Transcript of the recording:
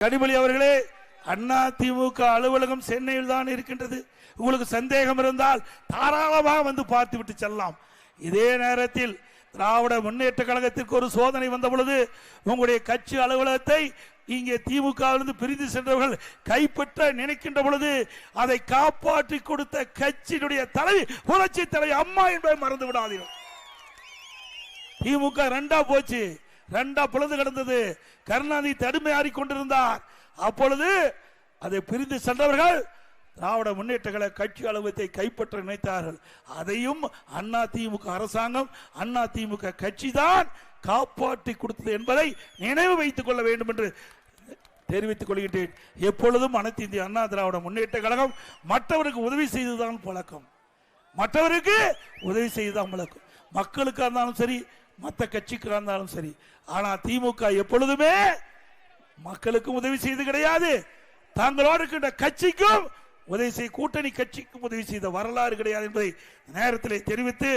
கனிமொழி அவர்களே அண்ணா திமுக அலுவலகம் சென்னையில் தான் இருக்கின்றது. உங்களுக்கு சந்தேகம் இருந்தால் தாராளமாக வந்து பார்த்து விட்டு செல்லலாம். இதே நேரத்தில் திராவிட முன்னேற்ற கழகத்திற்கு ஒரு சோதனை வந்த பொழுது உங்களுடைய கட்சி அலுவலகத்தை இங்கே திமுகவிலிருந்து பிரிந்து சென்றவர்கள் கைப்பற்ற நினைக்கின்ற பொழுது அதை காப்பாற்றி கொடுத்த கட்சியினுடைய தலைவி புரட்சி தலைவி அம்மா என்பதை மறந்து விடாதீர்கள். திமுக ரெண்டா போச்சு. ரெண்டா பிளந்து கிடந்தது. கருணாநிதி தடுமையாறி கொண்டிருந்தார். அப்பொழுது அதை பிரிந்து சென்றவர்கள் திராவிட முன்னேற்ற கழக கட்சி அலுவலகத்தை கைப்பற்ற நினைத்தார்கள். அதையும் அண்ணா திமுக அரசாங்கம் அண்ணா திமுக கட்சி தான் காப்பாற்றி கொடுத்தது என்பதை நினைவு வைத்துக் கொள்ள வேண்டும் என்று தெரிவித்துக் கொள்கின்றேன். எப்பொழுதும் அனைத்து இந்திய அண்ணா திராவிட முன்னேற்ற கழகம் மற்றவருக்கு உதவி செய்துதான் பழக்கம். மற்றவருக்கு உதவி செய்துதான் பழக்கம். மக்களுக்காக இருந்தாலும் சரி மற்ற கட்சிக்காக இருந்தாலும் சரி. ஆனா திமுக எப்பொழுதுமே மக்களுக்கும் உதவி செய்து கிடையாது. தாங்களோடு இருக்கின்ற கட்சிக்கும் உதவி செய்ய கூட்டணி கட்சிக்கும் உதவி செய்த வரலாறு கிடையாது என்பதை நேரத்தில் தெரிவித்து